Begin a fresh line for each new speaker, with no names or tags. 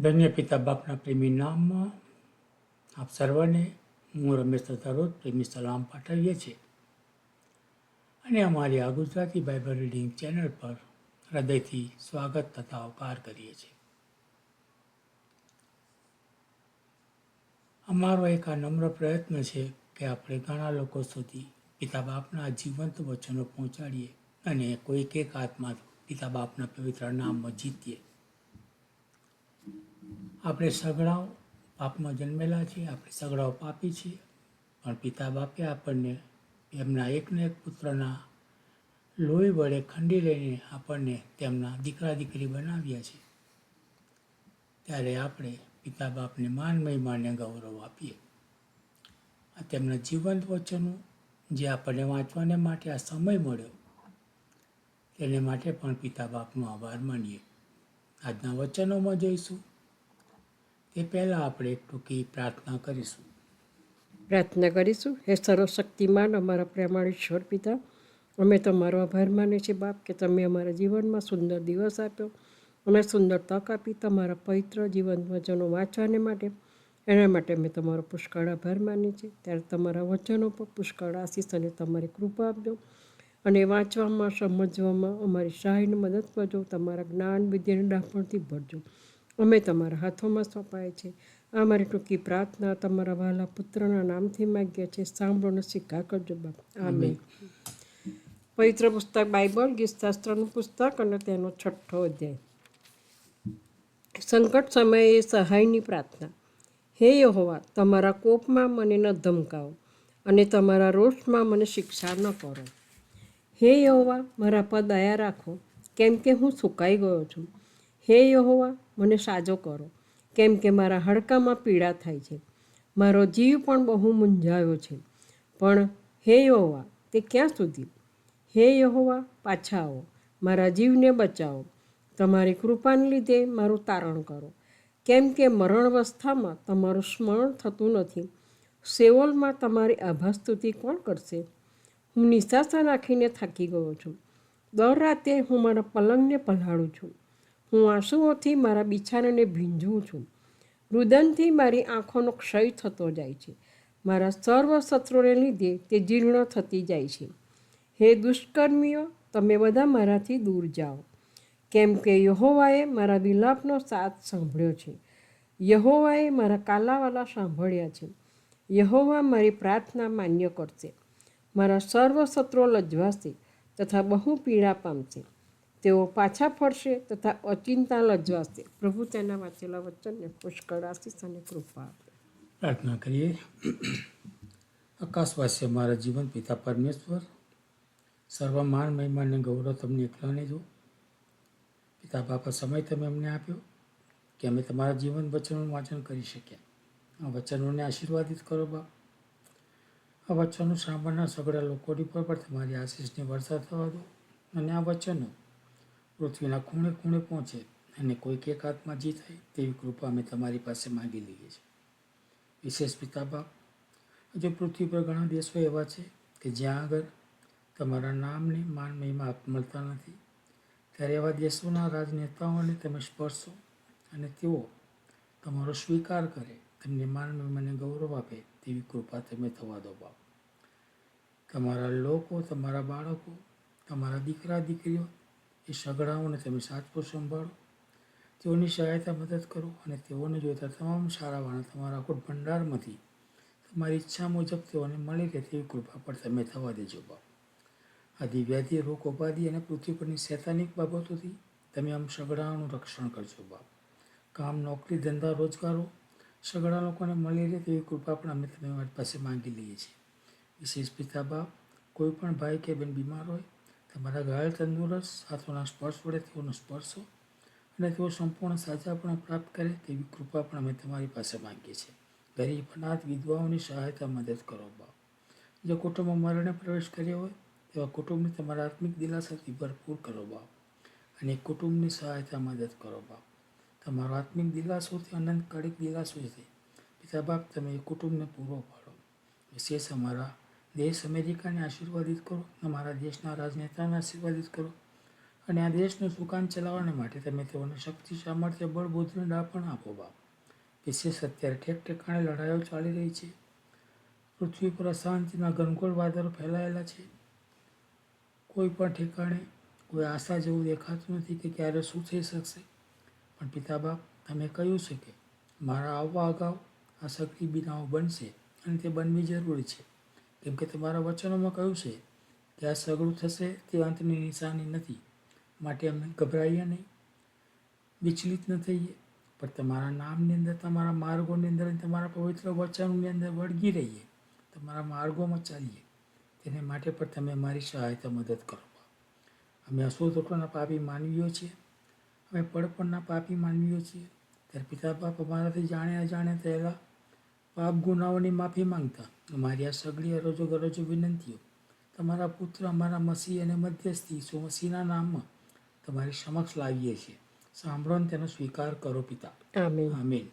ધન્ય પિતા બાપના પ્રેમી નામમાં આપ સર્વને હું રમેશ તથારોજ પ્રેમી સલામ પાઠવીએ છીએ. અને અમારી આ ગુજરાતી બાઇબલ રીડિંગ ચેનલ પર હૃદયથી સ્વાગત તથા આવકાર કરીએ છીએ. અમારો એક આ નમ્ર પ્રયત્ન છે કે આપણે ઘણા લોકો સુધી પિતા બાપના જીવંત વચનો પહોંચાડીએ અને કોઈક એક આત્મા પિતા બાપના પવિત્ર નામમાં જીતીએ. આપણે સગડાઓ પાપમાં જન્મેલા છીએ, આપણે સગડાઓ પાપી છીએ, પણ પિતા બાપે આપણને એમના એકને એક પુત્રના લોહી વડે ખંડી લઈને આપણને તેમના દીકરા દીકરી બનાવ્યા છે. ત્યારે આપણે પિતા બાપને માન મહિમાને ગૌરવ આપીએ. આ તેમના જીવંત વચનો જે આપણને વાંચવાને માટે આ સમય મળ્યો, તેને માટે પણ પિતા બાપનો આભાર માનીએ. આજના વચનોમાં જોઈશું. તે પહેલાં આપણે ટૂંકી પ્રાર્થના કરીશું.
પ્રાર્થના કરીશું. હે સર્વશક્તિમાન, અમારા પ્રેમાળીશ્વર પિતા, અમે તમારો આભાર માનીએ છીએ બાપ કે તમે અમારા જીવનમાં સુંદર દિવસ આપ્યો. અમે સુંદર તક આપી તમારા પવિત્ર જીવન વચનો વાંચવાને માટે. એના માટે અમે તમારો પુષ્કળ આભાર માનીએ છીએ. ત્યારે તમારા વચનો પર પુષ્કળ આશીષ અને તમારી કૃપા આપજો. અને વાંચવામાં, સમજવામાં અમારી સહાયને મદદ કરજો. તમારા જ્ઞાન, વિદ્યાને ડાપણથી ભરજો. અમે તમારા હાથોમાં સોંપાય છે. આ મારી ટૂંકી પ્રાર્થના તમારા વહાલા પુત્રના નામથી માગ્યા છે સાંભળો શીખા કરજો બાપ. આમે પવિત્ર પુસ્તક બાઇબલ, ગીતશાસ્ત્રનું પુસ્તક અને તેનો છઠ્ઠો અધ્યાય. સંકટ સમયે સહાયની પ્રાર્થના. હે યહોવા, તમારા કોપમાં મને ન ધમકાવો અને તમારા રોષમાં મને શિક્ષા ન કરો. હે યહોવા, મારા પર દયા રાખો, કેમ કે હું સુકાઈ ગયો છું. હે યહોવા મને સાજો કરો. કેમ કે મારા હાડકામાં પીડા થાય છે. મારો જીવ પણ બહુ મૂંઝાયો છે. પણ હે યહોવા, તે ક્યાં સુધી? હે યહોવા, પાછા આવો. મારા જીવને બચાવો. તમારી કૃપાને લીધે મારું તારણ કરો. કેમ કે મરણવસ્થામાં તમારું સ્મરણ થતું નથી. સેવોલમાં તમારી આભાસ્તુતિ કોણ કરશે? હું નિશાસા રાખીને થાકી ગયો છું. દર રાતે હું મારા પલંગને પલાળું છું. હું આંસુઓથી મારા બિછાનાને ભીંજવું છું. રુદનથી મારી આંખોનો ક્ષય થતો જાય છે. મારા સર્વ શત્રુને લીધે તે જીર્ણ થતી જાય છે. હે દુષ્કર્મીઓ, તમે બધા મારાથી દૂર જાઓ. કેમ કે યહોવાએ મારા વિલાપનો સાથ સાંભળ્યો છે. યહોવાએ મારા કાલાવાલા સાંભળ્યા છે. યહોવા મારી પ્રાર્થના માન્ય કરશે. મારા સર્વ શત્રુઓ લજવાશે તથા બહુ પીડા પામશે. તેઓ પાછા ફરશે તથા અચિંતા લજવાશે. પ્રભુ તેના વાંચેલા વચનને પુષ્કળ આશીષ અને કૃપા આપે.
પ્રાર્થના કરીએ. આકાશવાસી મારા જીવન પિતા પરમેશ્વર સર્વ માન મહિમાને ગૌરવ તમને એકલાને જો પિતા બાપા, સમય તમે અમને આપ્યો કે અમે તમારા જીવન વચનોનું વાંચન કરી શક્યા આ વચનોને આશીર્વાદિત કરો બાપ. આ વચનો સાંભળનાર સગડા લોકોની પર પણ તમારી આશીષની વર્ષા થવા દો અને આ વચનો પૃથ્વીના ખૂણે ખૂણે પહોંચે અને કોઈક એક હાથમાં જી થાય તેવી કૃપા અમે તમારી પાસે માંગી લઈએ છીએ. વિશેષ પિતા બાપ, હજુ પૃથ્વી પર ઘણા દેશો એવા છે કે જ્યાં આગળ તમારા નામને માન મહિમા મળતા નથી. ત્યારે એવા દેશોના રાજનેતાઓને તમે સ્પર્શો અને તેઓ તમારો સ્વીકાર કરે તેમને માન મહિમાને ગૌરવ આપે તેવી કૃપા તમે થવા દો બાપ. તમારા લોકો, તમારા બાળકો, તમારા દીકરા, દીકરીઓ એ સગડાઓને તમે સાચવો સંભાળો. તેઓની સહાયતા મદદ કરો અને તેઓને જોતા તમામ સારાવાળા તમારા અખોટ ભંડારમાંથી તમારી ઈચ્છા મુજબ તેઓને મળી રહે તેવી કૃપા પર તમે થવા દેજો બાપ. આ વ્યાધિ રોગ ઉપાધિ અને પૃથ્વી પરની શૈતાનિક બાબતોથી તમે આમ સગડાઓનું રક્ષણ કરજો બાપ. કામ, નોકરી, ધંધા, રોજગારો સગડા લોકોને મળી રહે તેવી કૃપા પણ અમે તમે અમારી પાસે માંગી લઈએ છીએ. વિશેષ પિતા બાપ, કોઈ પણ ભાઈ કે બેન બીમાર હોય તમારા ઘાયલ તંદુરસ્ત હાથોના સ્પર્શ વડે તેઓનો સ્પર્શો અને તેઓ સંપૂર્ણ સાજાપણું પ્રાપ્ત કરે તેવી કૃપા પણ અમે તમારી પાસે માંગીએ છીએ. ગરીબ, અનાથ, વિધવાઓની સહાયતા મદદ કરો બાપ. જે કુટુંબમાં મરણે પ્રવેશ કર્યો હોય, તેવા કુટુંબને તમારા આત્મિક દિલાસાથી ભરપૂર કરો બાપ. અને કુટુંબની સહાયતા મદદ કરો બાપ. તમારો આત્મિક દિલાસોથી અનંત કડીક દિલાસો છે. પિતા બાપ, તમે એ કુટુંબને પૂરો પાડો. વિશેષ અમારા દેશ અમેરિકાને આશીર્વાદિત કરો અમારા દેશના રાજનેતાને આશીર્વાદિત કરો. અને આ દેશનું સુકાન ચલાવવાને માટે તમે તેઓને શક્તિ, સામર્થ્ય બળ બુદ્ધિને ડાપણ આપો બાપ. વિશેષ અત્યારે ઠેક ઠેકાણે લડાઈઓ ચાલી રહી છે. પૃથ્વી પર અશાંતિના ઘનઘોર વાદળો ફેલાયેલા છે. કોઈ પણ ઠેકાણે કોઈ આશા જેવું દેખાતું નથી કે ક્યારે શું થઈ શકશે. પણ પિતા બાપ, તમે કહ્યું છે કે મારા આવવા અગાઉ આ સક્રિય બિનાઓ બનશે અને તે બનવી જરૂરી છે. કેમ કે તમારા વચનોમાં કહ્યું છે કે આ સગળું થશે તે અંતની નિશાની નથી. માટે અમને ગભરાઈએ નહીં. વિચલિત ન થઈએ. પણ તમારા નામની અંદર, તમારા માર્ગોની અંદર તમારા પવિત્ર વચનની અંદર વળગી રહીએ. તમારા માર્ગોમાં ચાલીએ. તેને માટે પણ તમે મારી સહાયતા મદદ કરો. અમે અસોતોટોના પાપી માનવીઓ છીએ. અમે પડપણના પાપી માનવીઓ છીએ. ત્યારે પિતા બાપ અમારાથી જાણે અજાણે થયેલા પાપ ગુનાઓની માફી માંગતા. અમારી આ સગળી અરજો ગરજો વિનંતીઓ. તમારા પુત્ર અમારા મસીહ અને મધ્યસ્થી સોમસીના નામમાં તમારી સમક્ષ લાવીએ છીએ. સાંભળો અને તેનો સ્વીકાર કરો પિતા.
આમીન.
આમીન.